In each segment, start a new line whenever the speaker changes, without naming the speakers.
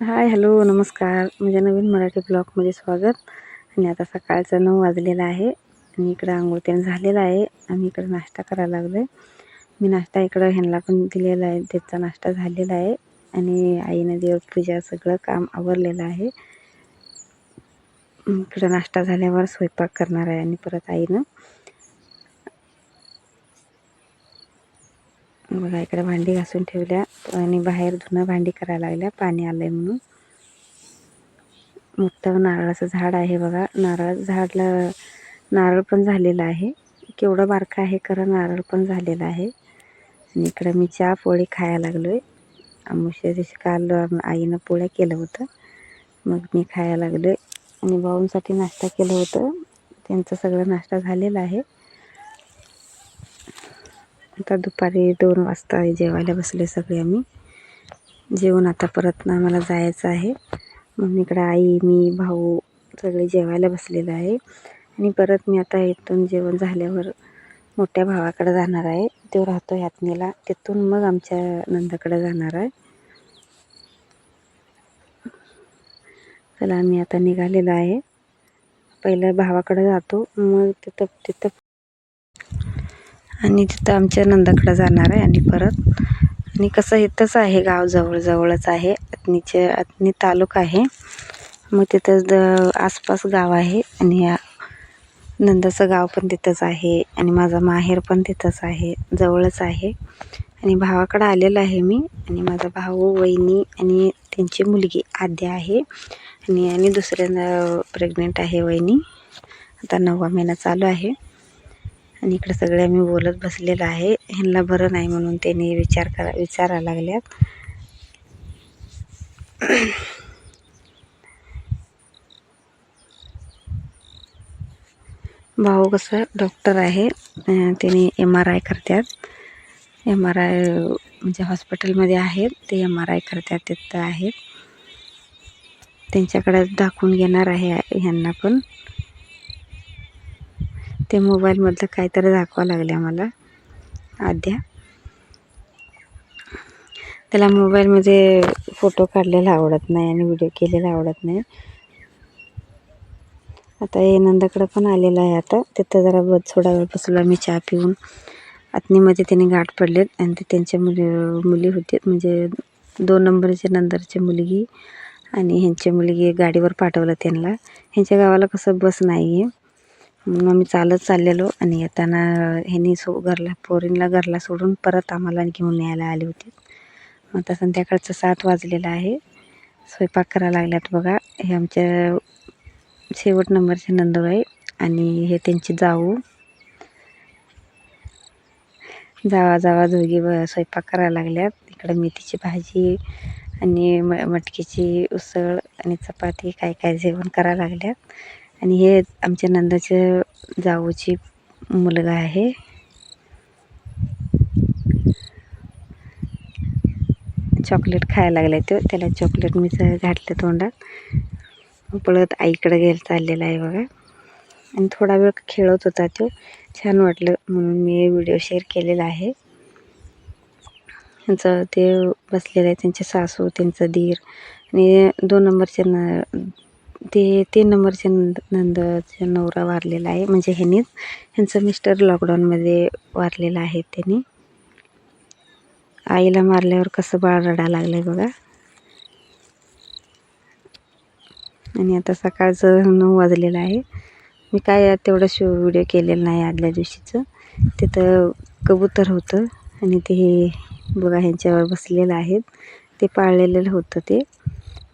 Hi hello नमस्कार. माझ्या नवीन मराठी ब्लॉगमध्ये स्वागत. आणि आता सकाळचं नऊ वाजलेलं आहे. आणि इकडं आंघोळ त्यानं झालेलं आहे. आम्ही इकडं नाश्ता करायला लागलो आहे मी नाश्ता इकडं ह्यांना पण दिलेला आहे. त्याचा नाश्ता झालेला आहे. आणि आईनं देवपूजा सगळं काम आवरलेलं आहे. इकडं नाश्ता झाल्यावर स्वयंपाक करणार आहे आणि परत आईनं. बघा इकडे भांडी घासून ठेवल्या. आणि बाहेर धुणं भांडी करायला लागल्या. पाणी आलं आहे म्हणून. मोठं नारळाचं झाड आहे बघा. नारळ झाडला नारळ पण झालेला आहे. केवढं बारका आहे खरं नारळ पण झालेलं आहे. आणि इकडं मी चहा पोळी खायला लागलो आहे आमुष्या दिवशी काल आईनं पोळ्या केलं होतं. मग मी खायला लागलो आहे आणि भाऊंसाठी नाश्ता केलं होतं. त्यांचं सगळं नाश्ता झालेला आहे. आता दुपारी दोन वाजता जेवायला बसले सगळे आम्ही. जेवण आता परत आम्हाला जायचं आहे. मग इकडं आई मी भाऊ सगळे जेवायला बसलेलं आहे. आणि परत मी आता इथून जेवण झाल्यावर मोठ्या भावाकडे जाणार आहे. तो राहतो यातनेला. तिथून मग आमच्या नंदाकडे जाणार आहे. चला आम्ही आता निघालेलो आहे. पहिलं भावाकडे जातो. मग तिथं तिथं आणि तिथं आमच्या नंदाकडं जाणार आहे आणि परत. आणि कसं इथंच आहे गाव जवळजवळच आहे. अतनीचे आत्नी तालुका आहे. मग तिथं द आसपास गाव आहे आणि नंदाचं गाव पण तिथंच आहे आणि माझा माहेर पण तिथंच आहे जवळच आहे. आणि भावाकडं आलेलं आहे मी आणि माझा भाऊ वहिनी आणि त्यांची मुलगी आद्या आहे. आणि आणि दुसऱ्यांदा प्रेग्नेंट आहे वहिनी. आता नववा महिना चालू आहे. आणि इकडं सगळे आम्ही बोलत बसलेलं आहे. ह्यांना बरं नाही म्हणून त्यांनी विचार करा विचारायला लागल्यात. भाऊ कसं डॉक्टर आहे. त्यांनी एम आर आय करतात एम आर आय म्हणजे हॉस्पिटलमध्ये आहेत. ते एम आर आय करतात तिथं आहेत. त्यांच्याकडे दाखवून घेणार आहे ह्यांना पण. ते मोबाईलमधलं काहीतरी दाखवा लागले आम्हाला. आद्या. त्याला मोबाईलमध्ये फोटो काढलेला आवडत नाही आणि व्हिडिओ केलेला आवडत नाही. आता हे नंदाकडं पण आलेलं आहे आता. तिथं जरा बस थोडा वेळ बसलो आम्ही चहा पिऊन. आत्नीमध्ये त्याने गाठ पडलेत आणि ते त्यांच्या मुली मुली होते. म्हणजे दोन नंबरच्या नंदरची मुलगी आणि ह्यांची मुलगी गाडीवर पाठवलं त्यांना. ह्यांच्या गावाला कसं बस नाही आहे मग आम्ही चालत चाललेलो आणि येताना ह्यांनी सो घरला पोरींला घरला सोडून परत आम्हाला घेऊन यायला आले होते. मग आता संध्याकाळचं सात वाजलेलं आहे. स्वयंपाक करायला लागल्यात बघा. हे आमच्या शेवट नंबरचे नंदबाई आणि हे त्यांची जाऊ. जावा जावा दोघी स्वयंपाक करायला लागल्यात. इकडं मेथीची भाजी आणि म मटकीची उसळ आणि चपाती काय काय जेवण करायला लागल्यात. आणि हे आमच्या नंदाच्या जाऊची मुलगा आहे. चॉकलेट खायला लागलाय तो. त्याला चॉकलेट मी घातलं तोंडात. पळत आईकडे गेलं चाललेला आहे बघा. आणि थोडा वेळ खेळत होता तो. छान वाटलं म्हणून मी व्हिडिओ शेअर केलेला आहे. त्यांचं ते बसलेलं आहे. त्यांचे सासू त्यांचं धीर आणि दोन नंबरचे न ते तीन नंबरचे नंद नंदचा नवरा वारलेला आहे. म्हणजे ह्यांनीच ह्यांचं मिस्टर लॉकडाऊनमध्ये वारलेलं आहे त्यांनी. आईला मारल्यावर कसं बाळ रडायला लागलं आहे बघा. आणि आता सकाळचं नऊ वाजलेलं आहे. मी काय तेवढं शो व्हिडिओ केलेला नाही आदल्या दिवशीचं. तिथं कबूतर होतं आणि ते बघा ह्यांच्यावर बसलेलं आहेत. ते पाळलेलं होतं ते.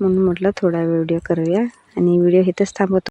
म्हणून म्हटलं थोडा व्हिडिओ करूया. आणि व्हिडिओ इथंच थांबवतो